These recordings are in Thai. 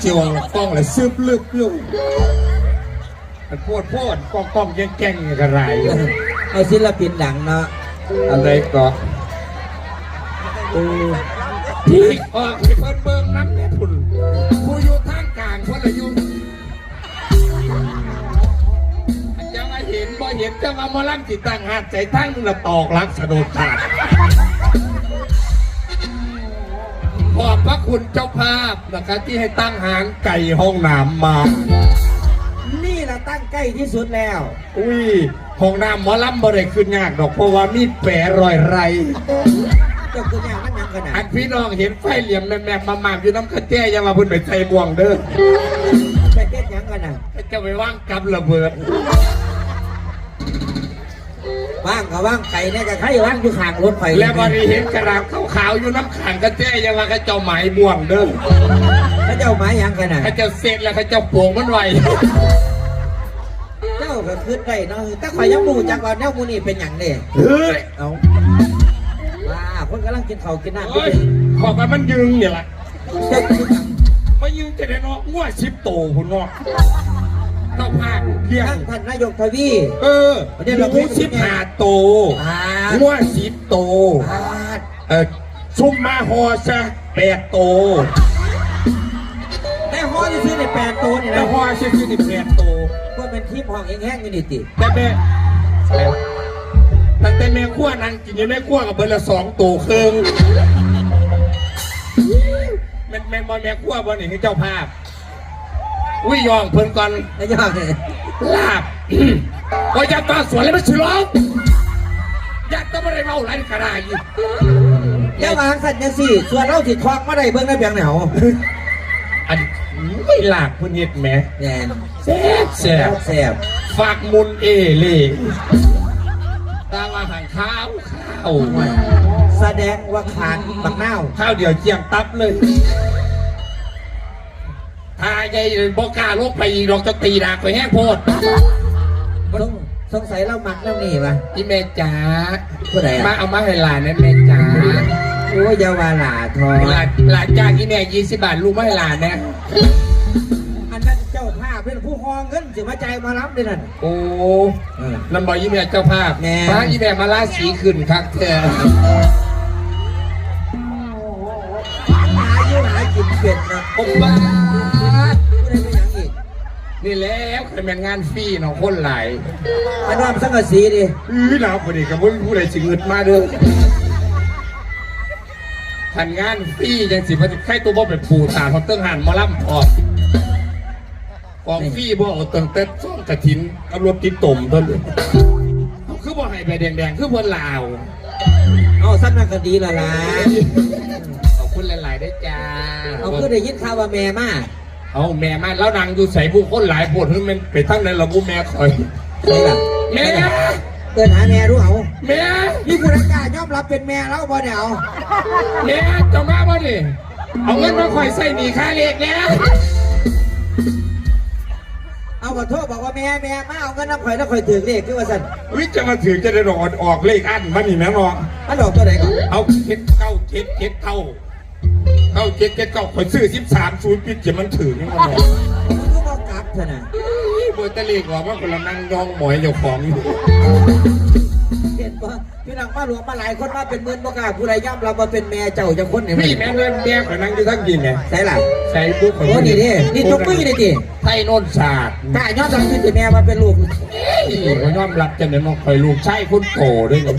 เจียวกล้องเลยซึบลึบลึบมันโพดโพดกล้องกล้องแย่งแก่งกระไรเอาศิลปินดังเนาะอะไรก็พี่ออกให้เพิ่นเบิ่งน้ำเนี่ยพุ่นผู้อยู่ทางกลางเพราะอะไรอยู่จังว่เห็นบ่เห็นจังว่าหมอลำจิตตั้งหัดใจทั้งละตอกลักสะดุดขาด ขอบพระคุณเจ้าภาพนะครับที่ให้ตั้งหางไก่ห้องน้ำมา นี่เราตั้งใกล้ที่สุดแล้ว อุ้ยห้องน้ำหมอลำบ่ได้ขึ้นยากดอกเพราะว่ามีแปรรอยไรเจ้าคืออย่างมันยังขนาอัดนพี่น้องเห็นไฟเหลี่ยมแม่ๆมาหมามอยู่น้ำกระแจ้อยังมาเพุ่นไปใส่บ่วงเด้อไปเก็ดหยังขนาดจะไปว่างกับระเบิด ว่างก็ว่างไก่เนี่ยก็ใครว่างอยู่ข้างรถไฟแล้วบริเห็นกระดาษขาวๆอยู่น้ำขังกระแจ้อยังมาเขาเจ้าหมายบ่วงเด้อพระเจ้าหมายหยังขนาดเขาเจ้าเสร็จแล้วเขาเจ้าโป่งมันไวเจ้าก็คืดได้เนาะแต่ข่อยยังบูจักว่าแนวมูนี่เป็นหยังเนี่ยเฮ้ยเอาว่าคนกำลังกินข้าวกินน้ำโอ้ยขอบกันมันยึงเนี่ยล่ะเจ้าคือหยังมายึงจะได้เนาะง้วชิปโตคุณเนาะ ต้องพากเพียงท่านท่านนายกทวี เออเดี๋ยวเราหมูชิปหาโตอ่าง้วสิบโตบาดเออซุมมาฮอซะแปดโต แต่ห้อที่ซื้อในแปดตัวนี่แล้นะวฮอเชื่อที่แปดโต ก็เป็นทีมห้องเองแห้งอยู่นี่ติแต่แม่แต่แต่แม่ขั้วนางกินอยู่แม่ขั้วกับเบอร์ละสองโตครึ่งแม่แม่บอแม่ขั้วบอนี่ให้เจ้าภาพ วิยองเพิ่นก่อนนายกเนี่ยลาบก็ยัดตาสวนแล้วไม่ฉลองยัดต้องไม่ได้เมาไรกระไรอีกเจ้าวางสัตว์ยังสี่ส่วนเราถิดทองมาได้เบิ่งได้เพียงไหนเหรออันไม่ลาบพุ่นเห็ดแหม่แน่นแซ่บแซ่บแซ่บฝากมุนเอเล่ตามอาหารข้าวข้าวแสดงว่าขาดบักนาวข้าวเดียวเจียงตับเลยถ้า ใหญ่บอกล้าลกไปอีกดอกจะตีดากไปแห้งโพดสงสงสัยเราหมักแล้วนี่ปะที่แม่จ๋าผู้ใดมาอะเอามาให้หลานนะแม่จ๋าโอ้ยอยาวาหลาทองหลานหลานจ้างที่แม่ยี่สิบบาทลูกมาให้หลานนะอันนั้นเจ้าภาพเป็นผู้ฮองเงินสิมาใจายมารับด้วยนั่น โอ้เออลำบากยี่แม่เจ้าภาพแม่ พระยี่แม่มาล่าสีขึ้นครับเธอหาอยู่หากินเป็ดนะโอ้บ้า นี่แล้วเคยเป็นงานฟรีเนาะคนหลายอันนั้นสังกะสีดิอื้อหนาวพอดีกับผู้ผู้ใดสิเงินมาเด้อทันงานฟรียังสิพันไข่ตัวบ่เป็นปูตาเขาเติ้งหันหมาล่ำพอดของฟรีบ่เอาเติ้งเต็ดซ่องกระถินกับรถติดต่มเท่านั้นเขาคือบ่ให้ไปแดงๆคือเพิ่นลาวเอาสั้นนั่นก็ดีและล่ะขอบคุณหลายๆได้วยจ้าเอาคือได้ยินข่าวว่าแม่มา เอาแม่มาแล้วนางอยู่ใส่ผู้คนหลายโพดให้มันไปทั้งในระบุแม่คอยใช่ล่ะแม่เดินหาแม่รู้เอาแม่นี่ผู้ใดกล้ายอมรับเป็นแม่แล้วบ่เดี๋ยวแม่เจ้ามาบ่ดิเอาเงินมาคอยใส่หนีค่าเลขแล้วเอาขอโทษบอกว่าแม่แม่มาเอาเงินน้ำข่อยแล้วข่อยถือเลขคือว่าสั่นวิจะมาถือจะได้ดอกออกเลขอันมันนี่แม่เนาะอันดอกตัวไหนก่อนเอาเจ็ดเก้าเจ็ดเจ็ดเก้า เก้าเจ็ดเจ็ดเก้าคอยซื้อสิบสามศูนย์ปิดจะมันถือนี่มันเนาะมันก็บอกกลับเถอะนะบัวตะเลขออกว่าคนละนั่งยองหมอยเจ้าของอยู่เห็นปะพี่น้องมาหลวงมาหลายคนมาเป็นหมื่นบ่กล้าผู้ใดย่ำเรามาเป็นแม่เจ้าจังคนเนี่ยพี่แม่เงินแม่คอยนั่งอยู่ทั้งยินไงใช่ล่ะใส่ปุ๊บโอ้นี่ดินี่ตกมือนี่ดิไทยโนนศาสตร์กล้ายอมรับที่แม่มาเป็นลูกนี่เขายอมรับจะเนี่ยน้องคอยลูกใช่คุณโตด้วยเนี่ย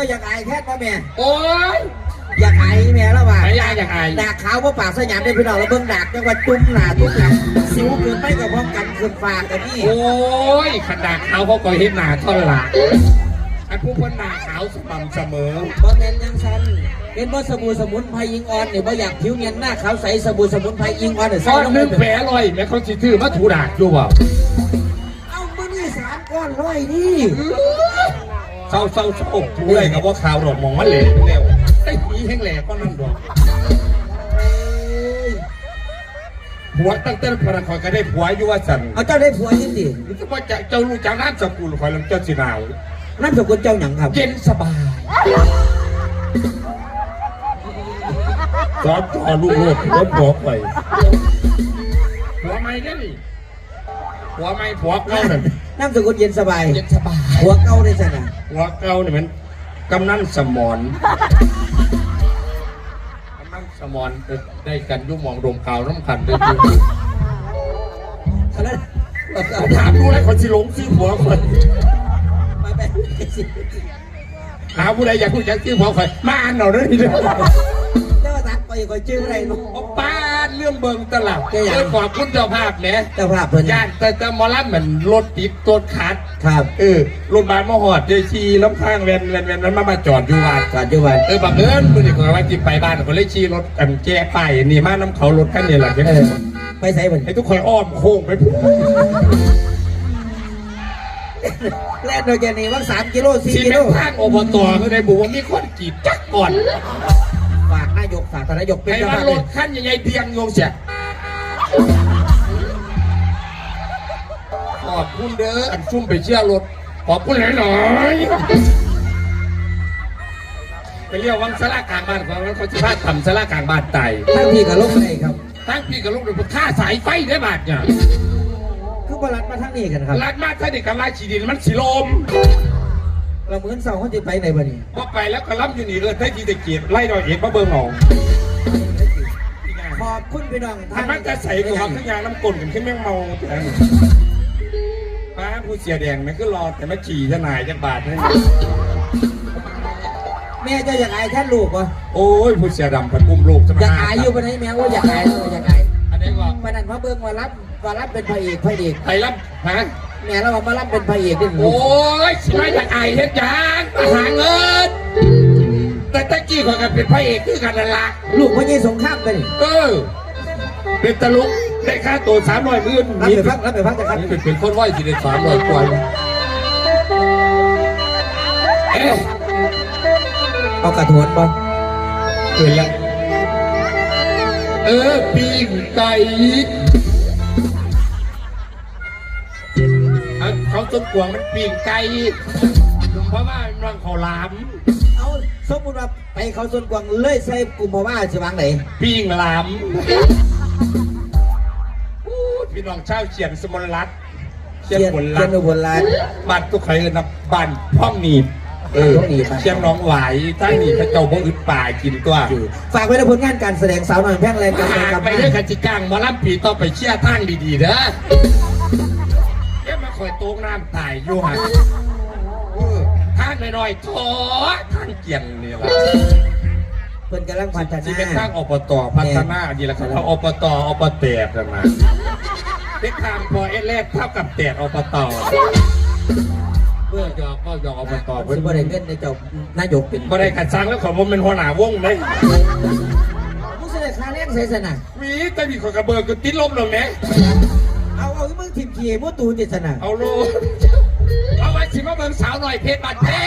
จ้าอยากอายแค่พ่อแม่ โอ้ย อยากอายแม่แล้วว่าไอ้ยายอยากอาย ดากขาวว่าปากสยามได้พี่น้องแล้วเบิ่งดากจังหวัดจุ้มหนาตุ้มหลังสิวเกินไปกับพร้อมกันคืนฝากกันนี่โอ้ยขนาดเขาเขาก็เห็นหน้าเท่าไหร่ไอ้ผู้คนหน้าขาวสม่ำเสมอบ่แม่นยังซันเป็นบ่สบู่สมุนไพรยิงออนเนี่ยบ่อยากผิวเนียนหน้าขาวใสสบู่สมุนไพรยิงออนเนี่ยก้ใส่อนลงหไปนึ่งแผลลอยแม่เขาสิถือมาถูดากอยู่เปล่าเอามื้อนี้สามก้อนร้อยนี่ เศร้าเศร้าเศร้าถูอะไรกับว่าข่าวดอกมองมันเหลวเร็วไอ้ผีแห้งแหลกก็นั่นดอกผัวตั้งแต่พระนครก็ได้ผัวอยู่ว่าสันเอาเจ้าได้ผัวยังดินี่ก็ว่าจะเจ้าลูกจากน้ำสกุลคอยลำเจ้าสิหนาวนั่นสกุลเจ้าหยังครับ เย็นสบายสอนต่อลูกโลดรถบอกไปหัวไม่ได้ นี่หัวไม่ผัวเก่านั่นน้ำสกุลเย็นสบายเย็นสบายหัวเก่าได้สนะหัวเก่าเนี่ยมันกำนันสมอนกำนันสมอนได้กันอยุ่หมองโดมข่าวน้ำขันได้ดูแล้วถามดูเลยคนสิหลงซื้อหัวคนไปไปสิหาผู้ใดอยากรู้จักชื่อหัวคนมาอ่านหน่อยเลยเด้อเจ้าตัดไปคอยชื่ออะไรลูกโอ้ป้า เรื่องเบิงตลับแกอยากเออขอบคุณเจ้าภาพเนี่ยเจ้าภาพเพิ่นย่านแต่แต่หมอลำเหมือนรถติดตัวขาดครับเออรถบานมาหอดเจชีล้ำข้างแวนแวนแวนมันมามาจอดอยู่วัดก่อนจุบัน เออบังเอิญมือนี่ก็ว่าที่ไปบ้านก็เลยขี่รถกันแก้ป้ายนี่มาน้ำเขารถคันนี้แหละเออไปใส่เพิ่นให้ทุกคนอ้อมโค้งไปพุ่งแล่นโดยแกนี่ว่าสามกิโลสี่ที่กิเป็โลนทางอบตก็ได้บอกว่ามีคนกรีดจักก่อน ฝากนายกฝากท่านนายกเป็นไอ้เจ้าว่าภาพรเลยถคันยังไงเพียงโยงเสียขอบคุณเด้ออันซุ่มไปเชื่อรถขอบคุณหน่อยๆไปเรียกวังสลากลางบ้านของเขาจะพาทำสลากลางบ้านไต่ทั้งที่กับลงเลยครับ ตั้งพี่กับลูกเดี๋ยวฆ่าสายไฟได้บาดเนี่ยคือบรัดมาทั้งนี้กันครับ รัดมากถ้าเด็กกับลายฉีดินมันสิลม เราเหมือนสองคนจะไปไหนบ้านี่พอไปแล้วก็ล้ำอยู่นี่เลยได้ทีตะเกียบไล่ดอยเอ็ดมาเบิ่งหนองขอบคุณพี่น้องทำมันจะใส่กับขึ้นยาน้ำกลนกันขึ้นแม่งเมาแต่ป้าผู้เสียแดงมันก็รอแต่มาขี่จะหนายจะบาดให้แม่เจะอยากอายท่านลูกปะโอ้ยผู้เสียดำพันอุ้มลูกจะอยากอายอยู่ปะไหนแม่ว่าอยากอายอยากอายอันนี้ก็ปนันพระเบิ้งมารับมารับเป็นพระเอกพระเอกไปรับฮะ แม่เรามารับเป็นพระเอกด้วยหนูโอ้ยสิไม่อยากอายเฮ็ดจางมาหาเงินแต่ตะกี้เขาก็เป็นพระเอกคือกันนั่นละลูกพ่อยี่สงครามกันนี่เออ เป็นตะลุกได้ค่าตัวสามร้อยหมื่นรับไปพักรับไปพักจะครับนี่เป็นเป็นคนไหวสิได้สามร้อยกว่าเอ๊ะเอากระโถนปะเห็นแล้วเออปิ้งไก่ อันเขาต้นกวางมันปิ้งไก่เพราะว่ามันรังเขาวหลามเอาสมมติว่าไปเขาส่วนกวางเลยใส่กลุ่มเพราะว่าจะวางไหนปิ้งหลามอู้พี่น้องชาวเชียนสมรรัตน์เชียนผลรัเชีตยนน์อุบลรัตน์บ้านตุกไข่เอิ้นนะบ้านพ่องหนีบเออพ่องหนีบเชียงหน้องหวายใต้หนีบพระเจ้าบ่อึดป่ากินตัวฝากไว้ในผลงานการแสดงสาวหน่อยแพร่งแรงการแสดงหากับไปเรื่องกันจิกลางหมาล่ำปีต่อไปเชี่ยทางดีๆเด้อเอ๊ะ มาคอยโต๊งน้ำตายอยู่ห่ะเออทางน้อยๆท้อทางเกียงนี่แหละเพิ่นกำลังพัฒที่นาเป็นทางอบตพัฒนาดีแหละครับเอาอบตอบตแตกกันมาเด็กทางพอเอแรกเท่ากับแตกอบตเพื่อยอกก็ยอกอบตเพิ่เพื่นอนบ่ได้เงินในเจ้านายกเป็นบ่ได้ขัดสังแล้วขอผมเป็นหัวหน้าวงเลยผู้เสด็จคาแรงใส่สนะมีแต่มีคนกระเบิดก็ติดลมลงเนี่ย เอาเอามึงทิมเกียร์มู่ตูติดสนะเอาโลดเอาไว้สิมาเบิ่งสาวหน่อยเพชรบาดแท้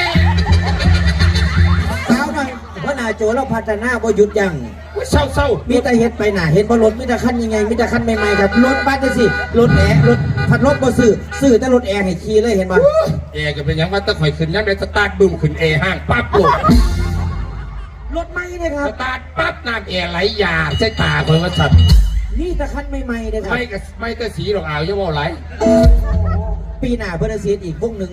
สาวหน่อยเพรานาโจเราพัฒนาบ่หยุดยั้งว่าเศร้าเศร้ามีแต่เฮ็ดไปหนาเห็นบ่รถมีแต่คันยังไงมีแต่คันใหม่ๆครับรถบัสจังซี่รถแอร์รถพัดลมบ่ซื้อซื้อแต่รถแอร์ให้ขี่เลยเห็นบ่เอร์ก็เป็นหยังว่าตะข่อยขึ้นยังได้สตาร์ทบึ้มขึ้นเอห้างปั๊บลงรถใหม่เลยครับสตาร์ทปั๊บน้ำแอร์ไหลหยาดใส่ตาคนว่าสั่น นี่แต่คันใหม่ๆเลยครับไม่ก็ไม่ก็สีหรอกเอาอย่าว่าไหลปีหน้าเพิ่นจะเสียอีกวงหนึง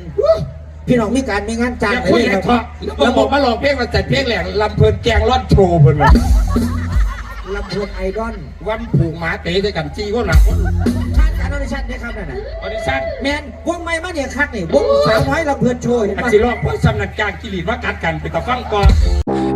พี่น้องมีการมีงานจ้างอย่าเลยคุยคกัรันบเถอะแล้วบอกมาลองเพลงมาจัดเพลงแหลงลำเพลินแกงร่อนโชว์เพิ่นว่าลำพูนไอดอลวันผูกหมาเตะใส่กันจี้ก็หนักผ่านการออดิชั่นได้ครับนั่นน่ะออดิชั่นแมนวงใหม่มาเนี่ยคักนี่วงสาวน้อยลำเพลินโชว์เห็นอาปะจิรอกเพราะสำนักการกิริตว่ากัดกันไปต่อฟังก่อน